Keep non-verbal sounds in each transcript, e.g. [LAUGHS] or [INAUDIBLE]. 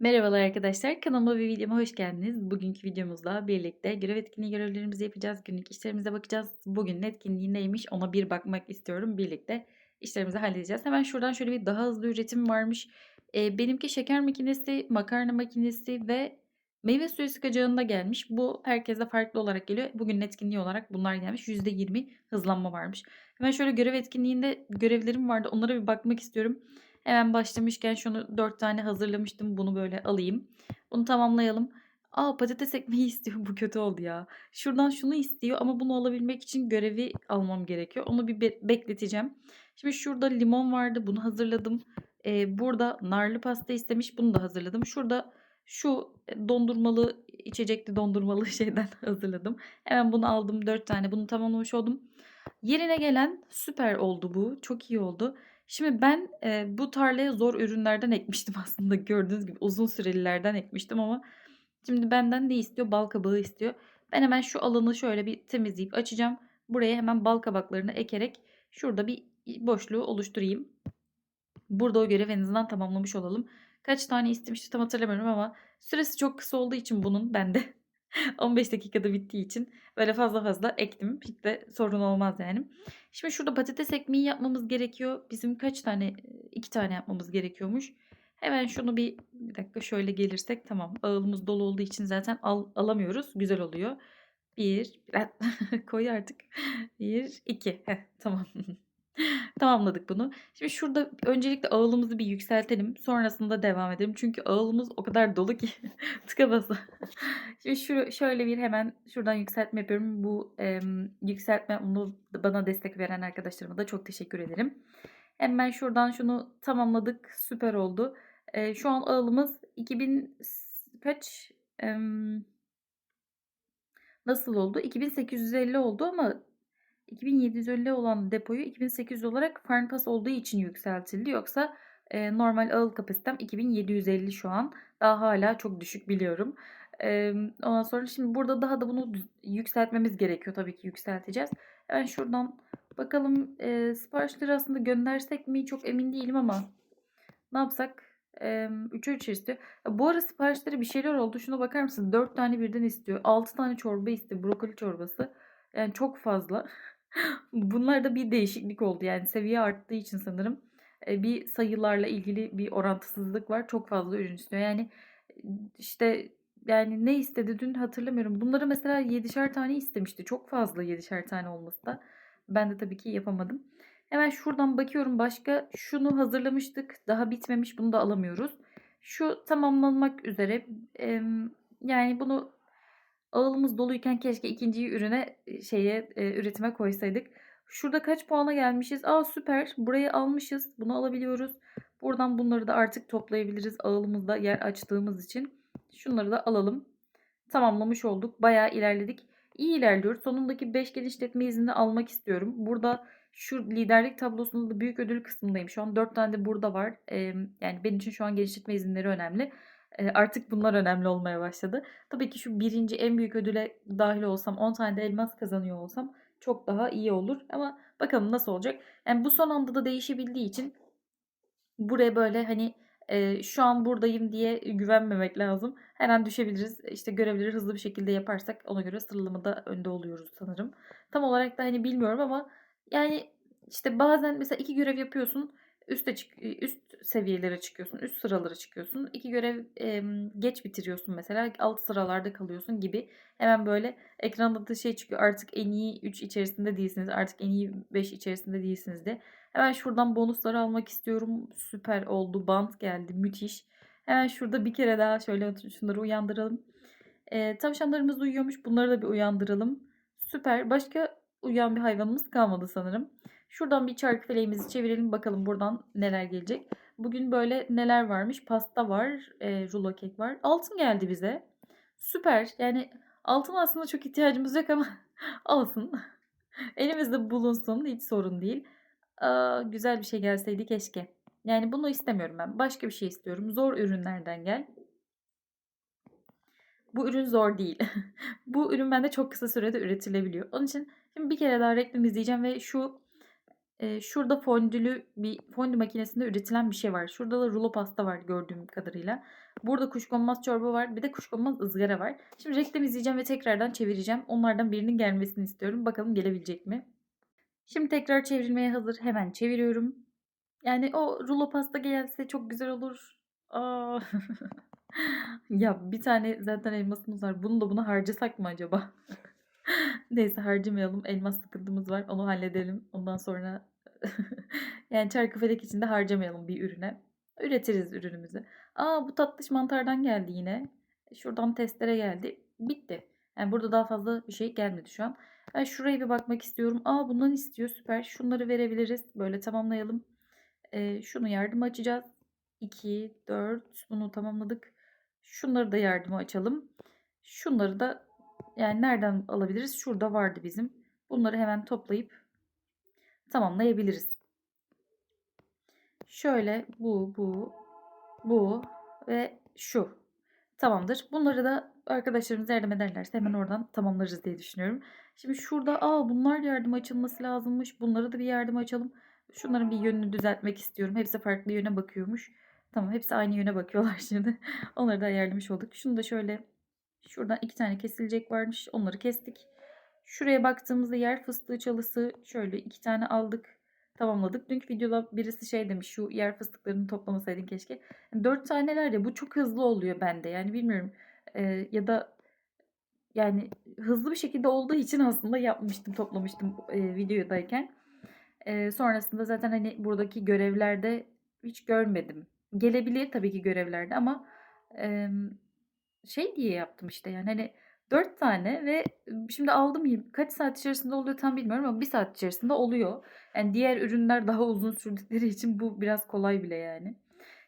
Merhabalar arkadaşlar, kanalıma ve videoma hoş geldiniz. Bugünkü videomuzda birlikte görev etkinliği görevlerimizi yapacağız. Günlük işlerimize bakacağız. Bugünün etkinliği neymiş ona bir bakmak istiyorum. Birlikte işlerimizi halledeceğiz. Hemen şuradan şöyle bir daha hızlı üretim varmış. Ee, benimki şeker makinesi, makarna makinesi ve meyve suyu sıkacağında gelmiş. Bu herkese farklı olarak geliyor. Bugünün etkinliği olarak bunlar gelmiş. %20 hızlanma varmış. Hemen şöyle görev etkinliğinde görevlerim vardı. Onlara bir bakmak istiyorum. Hemen başlamışken şunu 4 tane hazırlamıştım. Bunu böyle alayım. Bunu tamamlayalım. Aa patates ekmeği [LAUGHS] istiyor. Bu kötü oldu ya. Şuradan şunu istiyor ama bunu alabilmek için görevi almam gerekiyor. Onu bir be- bekleteceğim. Şimdi şurada limon vardı. Bunu hazırladım. Ee, burada narlı pasta istemiş. Bunu da hazırladım. Şurada şu dondurmalı içecekli dondurmalı [LAUGHS] şeyden [LAUGHS] hazırladım. Hemen bunu aldım. 4 tane. Bunu tamamlamış oldum. Yerine gelen süper oldu bu. Çok iyi oldu. Şimdi ben e, bu tarlaya zor ürünlerden ekmiştim [LAUGHS] aslında gördüğünüz gibi uzun sürelilerden ekmiştim ama şimdi benden ne istiyor? Bal kabağı istiyor. Ben hemen şu alanı şöyle bir temizleyip açacağım. Buraya hemen bal kabaklarını ekerek şurada bir boşluğu oluşturayım. Burada o görev tamamlamış olalım. Kaç tane istemişti tam hatırlamıyorum ama süresi çok kısa olduğu için bunun bende [LAUGHS] 15 dakikada bittiği için böyle fazla fazla ektim. Hiç de sorun olmaz yani. Şimdi şurada patates ekmeği yapmamız gerekiyor. Bizim kaç tane? iki tane yapmamız gerekiyormuş. Hemen şunu bir, bir dakika şöyle gelirsek tamam. Ağılımız dolu olduğu için zaten al, alamıyoruz. Güzel oluyor. Bir, [LAUGHS] koy artık. Bir, iki. Heh, tamam. [LAUGHS] Tamamladık bunu. Şimdi şurada öncelikle ağılımızı bir yükseltelim. Sonrasında devam edelim. Çünkü ağılımız o kadar dolu ki [LAUGHS] tıka basa. Şimdi şu, şöyle bir hemen şuradan yükseltme yapıyorum. Bu e, yükseltme onu bana destek veren arkadaşlarıma da çok teşekkür ederim. Hemen şuradan şunu tamamladık. Süper oldu. E, şu an ağılımız 2000 kaç e, nasıl oldu? 2850 oldu ama 2750 olan depoyu 2800 olarak Farmpass olduğu için yükseltildi. Yoksa e, normal ağıl kapasitem 2750 şu an. Daha hala çok düşük biliyorum. E, ondan sonra şimdi burada daha da bunu yükseltmemiz gerekiyor. Tabii ki yükselteceğiz. Ben şuradan bakalım e, siparişleri aslında göndersek mi çok emin değilim ama ne yapsak? 3'e 3 istiyor. Bu ara siparişleri bir şeyler oldu. Şuna bakar mısın? 4 tane birden istiyor. 6 tane çorba istiyor. Brokoli çorbası. Yani çok fazla. [LAUGHS] Bunlarda bir değişiklik oldu. Yani seviye arttığı için sanırım bir sayılarla ilgili bir orantısızlık var. Çok fazla ürün istiyor. Yani işte yani ne istedi dün hatırlamıyorum. Bunları mesela 7'şer tane istemişti. Çok fazla 7'şer tane olması da. Ben de tabii ki yapamadım. Hemen şuradan bakıyorum. Başka şunu hazırlamıştık. Daha bitmemiş. Bunu da alamıyoruz. Şu tamamlanmak üzere. Yani bunu Ağılımız doluyken keşke ikinciyi ürüne şeye e, üretime koysaydık. Şurada kaç puana gelmişiz? Aa süper. Burayı almışız. Bunu alabiliyoruz. Buradan bunları da artık toplayabiliriz. Ağılımızda yer açtığımız için. Şunları da alalım. Tamamlamış olduk. Bayağı ilerledik. İyi ilerliyoruz. Sonundaki 5 genişletme iznini almak istiyorum. Burada şu liderlik tablosunda da büyük ödül kısmındayım. Şu an 4 tane de burada var. Ee, yani benim için şu an genişletme izinleri önemli artık bunlar önemli olmaya başladı. Tabii ki şu birinci en büyük ödüle dahil olsam 10 tane de elmas kazanıyor olsam çok daha iyi olur. Ama bakalım nasıl olacak. Yani bu son anda da değişebildiği için buraya böyle hani e, şu an buradayım diye güvenmemek lazım. Her an düşebiliriz. İşte görevleri hızlı bir şekilde yaparsak ona göre sıralamada önde oluyoruz sanırım. Tam olarak da hani bilmiyorum ama yani işte bazen mesela iki görev yapıyorsun üste çık üst seviyelere çıkıyorsun, üst sıralara çıkıyorsun. İki görev e, geç bitiriyorsun mesela, alt sıralarda kalıyorsun gibi. Hemen böyle ekranda da şey çıkıyor. Artık en iyi 3 içerisinde değilsiniz. Artık en iyi 5 içerisinde değilsiniz de. Hemen şuradan bonusları almak istiyorum. Süper oldu. Bant geldi. Müthiş. Hemen şurada bir kere daha şöyle şunları uyandıralım. E, tavşanlarımız uyuyormuş. Bunları da bir uyandıralım. Süper. Başka uyuyan bir hayvanımız kalmadı sanırım. Şuradan bir çark feleğimizi çevirelim bakalım buradan neler gelecek. Bugün böyle neler varmış? Pasta var, e, rulo kek var. Altın geldi bize. Süper. Yani altın aslında çok ihtiyacımız yok ama [LAUGHS] olsun. Elimizde bulunsun. Hiç sorun değil. Aa, güzel bir şey gelseydi keşke. Yani bunu istemiyorum ben. Başka bir şey istiyorum. Zor ürünlerden gel. Bu ürün zor değil. [LAUGHS] Bu ürün bende çok kısa sürede üretilebiliyor. Onun için şimdi bir kere daha reklam izleyeceğim ve şu Eee, şurada fondülü bir fondü makinesinde üretilen bir şey var. Şurada da rulo pasta var gördüğüm kadarıyla. Burada kuşkonmaz çorba var. Bir de kuşkonmaz ızgara var. Şimdi reklam izleyeceğim ve tekrardan çevireceğim. Onlardan birinin gelmesini istiyorum. Bakalım gelebilecek mi? Şimdi tekrar çevrilmeye hazır. Hemen çeviriyorum. Yani o rulo pasta gelse çok güzel olur. Aa. [LAUGHS] ya bir tane zaten elmasımız var. Bunu da buna harcasak mı acaba? [LAUGHS] [LAUGHS] Neyse harcamayalım. Elmas sıkıntımız var. Onu halledelim. Ondan sonra [LAUGHS] yani çarkıfelek içinde harcamayalım bir ürüne. Üretiriz ürünümüzü. Aa bu tatlış mantardan geldi yine. Şuradan testere geldi. Bitti. Yani burada daha fazla bir şey gelmedi şu an. Ben şuraya bir bakmak istiyorum. Aa bundan istiyor. Süper. Şunları verebiliriz. Böyle tamamlayalım. Ee, şunu yardım açacağız. 2, 4. Bunu tamamladık. Şunları da yardıma açalım. Şunları da yani nereden alabiliriz? Şurada vardı bizim. Bunları hemen toplayıp tamamlayabiliriz. Şöyle bu, bu, bu ve şu. Tamamdır. Bunları da arkadaşlarımız yardım ederlerse hemen oradan tamamlarız diye düşünüyorum. Şimdi şurada aa bunlar yardım açılması lazımmış. Bunları da bir yardım açalım. Şunların bir yönünü düzeltmek istiyorum. Hepsi farklı yöne bakıyormuş. Tamam hepsi aynı yöne bakıyorlar [LAUGHS] şimdi. Onları da ayarlamış olduk. Şunu da şöyle şuradan iki tane kesilecek varmış. Onları kestik. Şuraya baktığımızda yer fıstığı çalısı şöyle iki tane aldık. Tamamladık. Dünkü videoda birisi şey demiş şu yer fıstıklarını toplamasaydın keşke. Yani dört taneler ya bu çok hızlı oluyor bende. Yani bilmiyorum Ee, ya da yani hızlı bir şekilde olduğu için aslında yapmıştım toplamıştım e, videodayken. Ee, sonrasında zaten hani buradaki görevlerde hiç görmedim. Gelebilir tabii ki görevlerde ama e, şey diye yaptım işte yani hani dört tane ve şimdi aldım kaç saat içerisinde oluyor tam bilmiyorum ama bir saat içerisinde oluyor. Yani diğer ürünler daha uzun sürdükleri için bu biraz kolay bile yani.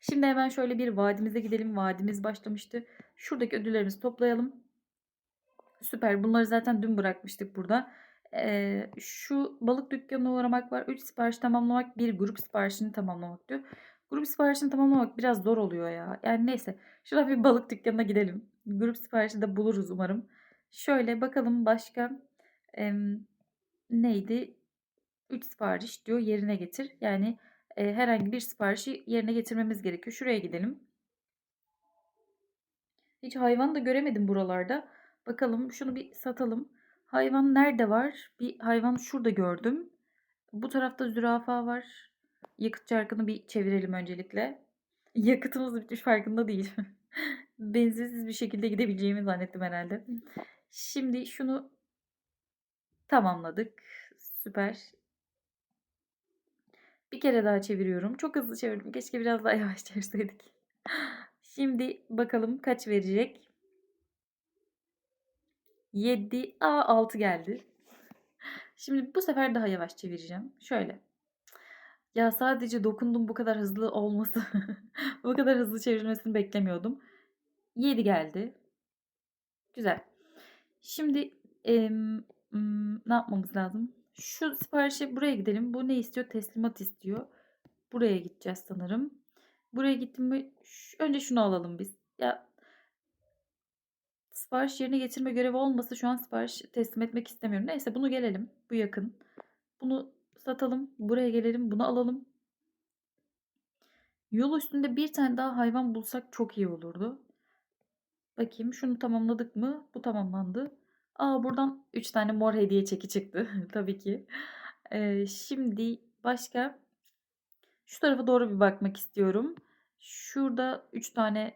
Şimdi hemen şöyle bir vadimize gidelim. Vadimiz başlamıştı. Şuradaki ödüllerimizi toplayalım. Süper. Bunları zaten dün bırakmıştık burada. Ee, şu balık dükkanına uğramak var. 3 sipariş tamamlamak, bir grup siparişini tamamlamak diyor. Grup siparişini tamamlamak biraz zor oluyor ya. Yani neyse. Şurada bir balık dükkanına gidelim. Grup siparişi de buluruz umarım. Şöyle bakalım başka em, neydi? 3 sipariş diyor yerine getir. Yani e, herhangi bir siparişi yerine getirmemiz gerekiyor. Şuraya gidelim. Hiç hayvan da göremedim buralarda. Bakalım şunu bir satalım. Hayvan nerede var? Bir hayvan şurada gördüm. Bu tarafta zürafa var. Yakıt çarkını bir çevirelim öncelikle. Yakıtımız bitmiş farkında değil. [LAUGHS] Benzinsiz bir şekilde gidebileceğimi zannettim herhalde. Şimdi şunu tamamladık. Süper. Bir kere daha çeviriyorum. Çok hızlı çevirdim. Keşke biraz daha [LAUGHS] yavaş çevirseydik. Şimdi bakalım kaç verecek. 7. Aa 6 geldi. Şimdi bu sefer daha yavaş çevireceğim. Şöyle. Ya sadece dokundum bu kadar hızlı olması. [LAUGHS] bu kadar hızlı çevrilmesini beklemiyordum. 7 geldi. Güzel. Şimdi hmm, ne yapmamız lazım? Şu siparişe buraya gidelim. Bu ne istiyor? Teslimat istiyor. Buraya gideceğiz sanırım. Buraya gittim mi? Önce şunu alalım biz. Ya sipariş yerine getirme görevi olmasa şu an sipariş teslim etmek istemiyorum. Neyse bunu gelelim. Bu yakın. Bunu satalım. Buraya gelelim. Bunu alalım. Yol üstünde bir tane daha hayvan bulsak çok iyi olurdu. Bakayım şunu tamamladık mı? Bu tamamlandı. Aa buradan 3 tane mor hediye çeki çıktı. [LAUGHS] Tabii ki. Ee, şimdi başka şu tarafa doğru bir bakmak istiyorum. Şurada 3 tane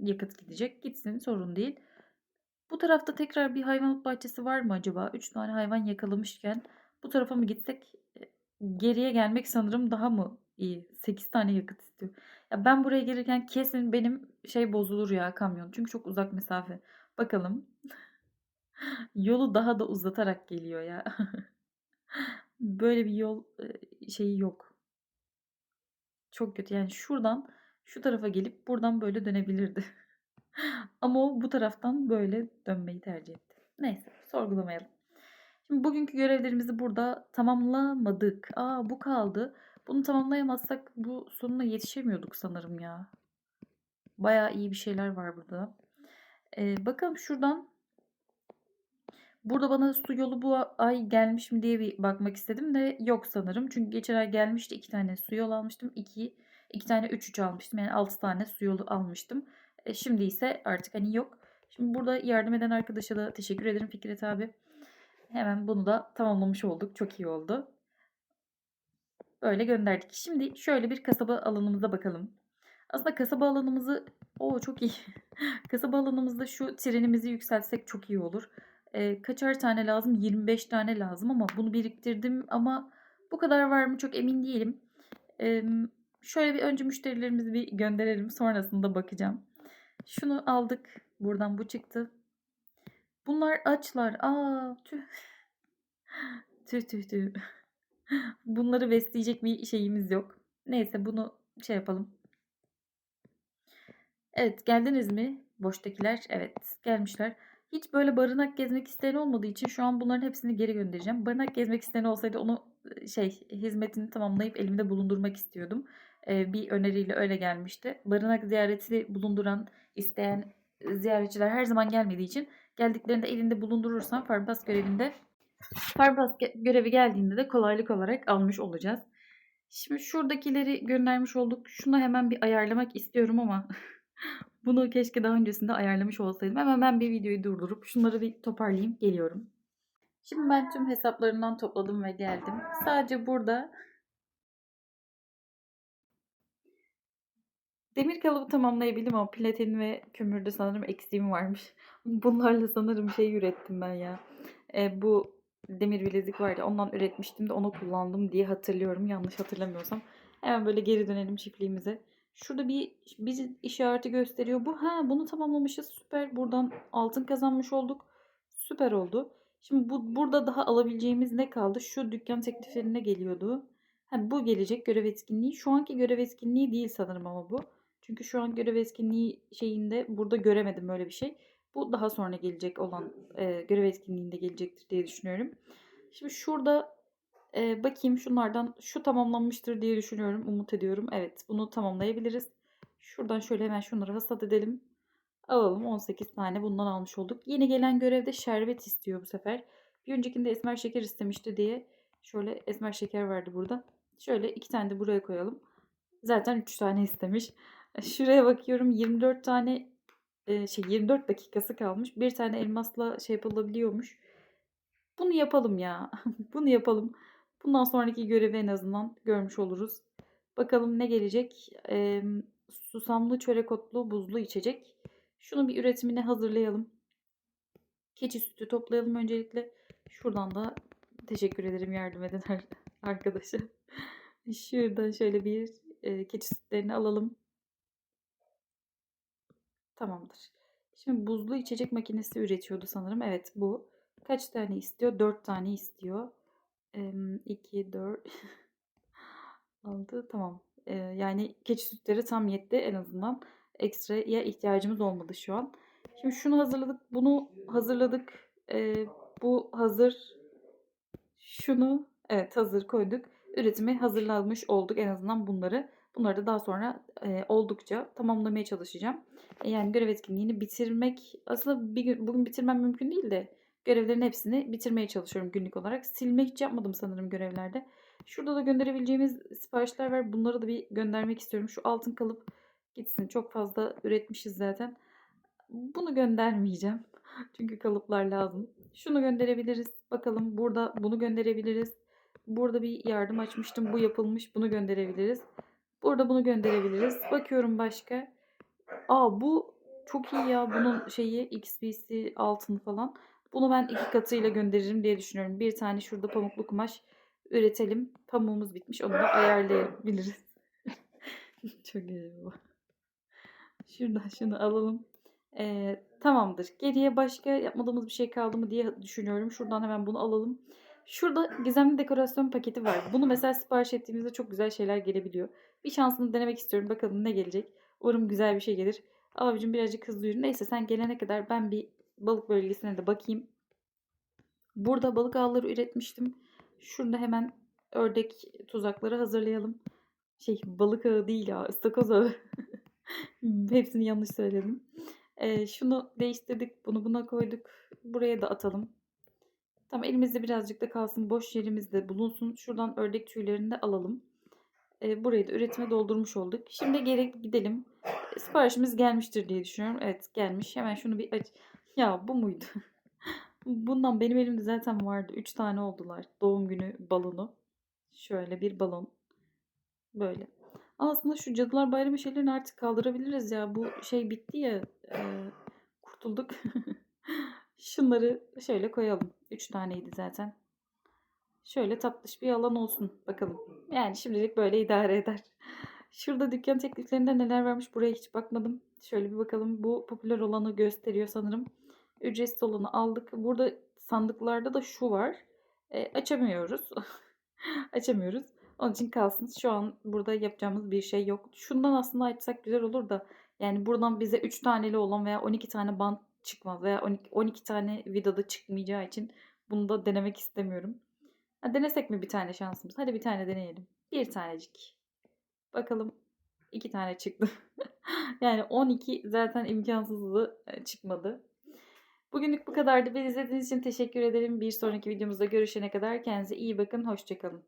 yakıt gidecek. Gitsin sorun değil. Bu tarafta tekrar bir hayvanat bahçesi var mı acaba? 3 tane hayvan yakalamışken bu tarafa mı gitsek? E, Geriye gelmek sanırım daha mı iyi? 8 tane yakıt istiyor. Ya ben buraya gelirken kesin benim şey bozulur ya kamyon. Çünkü çok uzak mesafe. Bakalım. [LAUGHS] Yolu daha da uzatarak geliyor ya. [LAUGHS] Böyle bir yol e, şeyi yok. Çok kötü. Yani şuradan şu tarafa gelip buradan böyle dönebilirdi. [LAUGHS] Ama o bu taraftan böyle dönmeyi tercih etti. Neyse sorgulamayalım. Şimdi bugünkü görevlerimizi burada tamamlamadık. Aa bu kaldı. Bunu tamamlayamazsak bu sonuna yetişemiyorduk sanırım ya. Bayağı iyi bir şeyler var burada. Ee, bakalım şuradan Burada bana su yolu bu ay gelmiş mi diye bir bakmak istedim de yok sanırım. Çünkü geçen ay gelmişti. iki tane su yolu almıştım. 2 iki tane 3 3 almıştım. Yani 6 tane su yolu almıştım. E, şimdi ise artık hani yok. Şimdi burada yardım eden arkadaşa da teşekkür ederim Fikret abi. Hemen bunu da tamamlamış olduk. Çok iyi oldu. Böyle gönderdik. Şimdi şöyle bir kasaba alanımıza bakalım. Aslında kasaba alanımızı o çok iyi. [LAUGHS] kasaba alanımızda şu trenimizi yükseltsek çok iyi olur. Ee, kaçar tane lazım? 25 tane lazım ama bunu biriktirdim ama bu kadar var mı çok emin değilim. Ee, şöyle bir önce müşterilerimizi bir gönderelim. Sonrasında bakacağım. Şunu aldık. Buradan bu çıktı. Bunlar açlar. Aa tüh. tüh tüh tüh. Bunları besleyecek bir şeyimiz yok. Neyse bunu şey yapalım. Evet geldiniz mi? Boştakiler evet gelmişler. Hiç böyle barınak gezmek isteyen olmadığı için şu an bunların hepsini geri göndereceğim. Barınak gezmek isteyen olsaydı onu şey hizmetini tamamlayıp elimde bulundurmak istiyordum. Ee, bir öneriyle öyle gelmişti. Barınak ziyareti bulunduran isteyen ziyaretçiler her zaman gelmediği için geldiklerinde elinde bulundurursam Farmpas görevinde Farmpas görevi geldiğinde de kolaylık olarak almış olacağız. Şimdi şuradakileri göndermiş olduk. Şunu hemen bir ayarlamak istiyorum ama [LAUGHS] bunu keşke daha öncesinde ayarlamış olsaydım. Hemen ben bir videoyu durdurup şunları bir toparlayayım geliyorum. Şimdi ben tüm hesaplarından topladım ve geldim. Sadece burada demir kalıbı tamamlayabildim ama platin ve kömürde sanırım eksiğim varmış. Bunlarla sanırım şey ürettim ben ya. E, bu demir bilezik vardı. Ondan üretmiştim de onu kullandım diye hatırlıyorum. Yanlış hatırlamıyorsam. Hemen böyle geri dönelim çiftliğimize. Şurada bir bizi işareti gösteriyor. Bu ha bunu tamamlamışız. Süper. Buradan altın kazanmış olduk. Süper oldu. Şimdi bu burada daha alabileceğimiz ne kaldı? Şu dükkan tekliflerine geliyordu. Ha, bu gelecek görev etkinliği. Şu anki görev etkinliği değil sanırım ama bu. Çünkü şu an görev etkinliği şeyinde burada göremedim öyle bir şey. Bu daha sonra gelecek olan e, görev etkinliğinde gelecektir diye düşünüyorum. Şimdi şurada e, bakayım şunlardan şu tamamlanmıştır diye düşünüyorum. Umut ediyorum. Evet bunu tamamlayabiliriz. Şuradan şöyle hemen şunları hasat edelim. Alalım 18 tane bundan almış olduk. Yeni gelen görevde şerbet istiyor bu sefer. Bir öncekinde esmer şeker istemişti diye şöyle esmer şeker vardı burada. Şöyle iki tane de buraya koyalım. Zaten 3 tane istemiş. Şuraya bakıyorum 24 tane şey 24 dakikası kalmış. Bir tane elmasla şey yapılabiliyormuş. Bunu yapalım ya. [LAUGHS] Bunu yapalım. Bundan sonraki görevi en azından görmüş oluruz. Bakalım ne gelecek. Ee, susamlı çörek otlu buzlu içecek. Şunu bir üretimine hazırlayalım. Keçi sütü toplayalım öncelikle. Şuradan da teşekkür ederim yardım eden [LAUGHS] arkadaşa. Şuradan şöyle bir e, keçi sütlerini alalım. Tamamdır. Şimdi buzlu içecek makinesi üretiyordu sanırım. Evet bu. Kaç tane istiyor? 4 tane istiyor. 2, 4, 6 tamam. Ee, yani keçi sütleri tam yetti en azından. Ekstraya ihtiyacımız olmadı şu an. Şimdi şunu hazırladık. Bunu hazırladık. Ee, bu hazır. Şunu evet hazır koyduk. Üretimi hazırlanmış olduk en azından bunları. Bunları da daha sonra e, oldukça tamamlamaya çalışacağım. E, yani görev etkinliğini bitirmek aslında bir gün, bugün bitirmem mümkün değil de görevlerin hepsini bitirmeye çalışıyorum günlük olarak. Silme hiç yapmadım sanırım görevlerde. Şurada da gönderebileceğimiz siparişler var. Bunları da bir göndermek istiyorum. Şu altın kalıp gitsin. Çok fazla üretmişiz zaten. Bunu göndermeyeceğim. [LAUGHS] Çünkü kalıplar lazım. Şunu gönderebiliriz. Bakalım burada bunu gönderebiliriz. Burada bir yardım açmıştım. Bu yapılmış. Bunu gönderebiliriz. Burada bunu gönderebiliriz. Bakıyorum başka. Aa bu çok iyi ya. Bunun şeyi XP'si altın falan. Bunu ben iki katıyla gönderirim diye düşünüyorum. Bir tane şurada pamuklu kumaş üretelim. Pamuğumuz bitmiş. Onu da ayarlayabiliriz. [LAUGHS] çok iyi bu. Şuradan şunu alalım. Ee, tamamdır. Geriye başka yapmadığımız bir şey kaldı mı diye düşünüyorum. Şuradan hemen bunu alalım. Şurada gizemli dekorasyon paketi var. Bunu mesela sipariş ettiğimizde çok güzel şeyler gelebiliyor. Bir şansını denemek istiyorum. Bakalım ne gelecek. Umarım güzel bir şey gelir. Abicim birazcık hızlı yürü. Neyse sen gelene kadar ben bir balık bölgesine de bakayım. Burada balık ağları üretmiştim. Şurada hemen ördek tuzakları hazırlayalım. Şey balık ağı değil ya ıstakoz ağı. [LAUGHS] Hepsini yanlış söyledim. Ee, şunu değiştirdik. Bunu buna koyduk. Buraya da atalım. Tamam elimizde birazcık da kalsın. Boş yerimiz de bulunsun. Şuradan ördek tüylerini de alalım. Ee, burayı da üretime doldurmuş olduk. Şimdi geri gidelim. Ee, Siparişimiz gelmiştir diye düşünüyorum. Evet gelmiş. Hemen şunu bir aç. Ya bu muydu? [LAUGHS] Bundan benim elimde zaten vardı. 3 tane oldular. Doğum günü balonu. Şöyle bir balon. Böyle. Aslında şu Cadılar Bayramı şeylerini artık kaldırabiliriz ya. Bu şey bitti ya. e, kurtulduk. [LAUGHS] Şunları şöyle koyalım. 3 taneydi zaten. Şöyle tatlış bir alan olsun bakalım. Yani şimdilik böyle idare eder. [LAUGHS] Şurada dükkan tekliflerinde neler varmış buraya hiç bakmadım. Şöyle bir bakalım. Bu popüler olanı gösteriyor sanırım. Ücretsiz olanı aldık. Burada sandıklarda da şu var. E, açamıyoruz. [LAUGHS] açamıyoruz. Onun için kalsın. Şu an burada yapacağımız bir şey yok. Şundan aslında açsak güzel olur da. Yani buradan bize 3 taneli olan veya 12 tane bant çıkmaz. Veya 12, 12 tane vidada çıkmayacağı için bunu da denemek istemiyorum. Ha, denesek mi bir tane şansımız? Hadi bir tane deneyelim. Bir tanecik. Bakalım. iki tane çıktı. [LAUGHS] yani 12 zaten imkansızdı. e, Çıkmadı. Bugünlük bu kadardı. Beni izlediğiniz için teşekkür ederim. Bir sonraki videomuzda görüşene kadar kendinize iyi bakın. Hoşçakalın.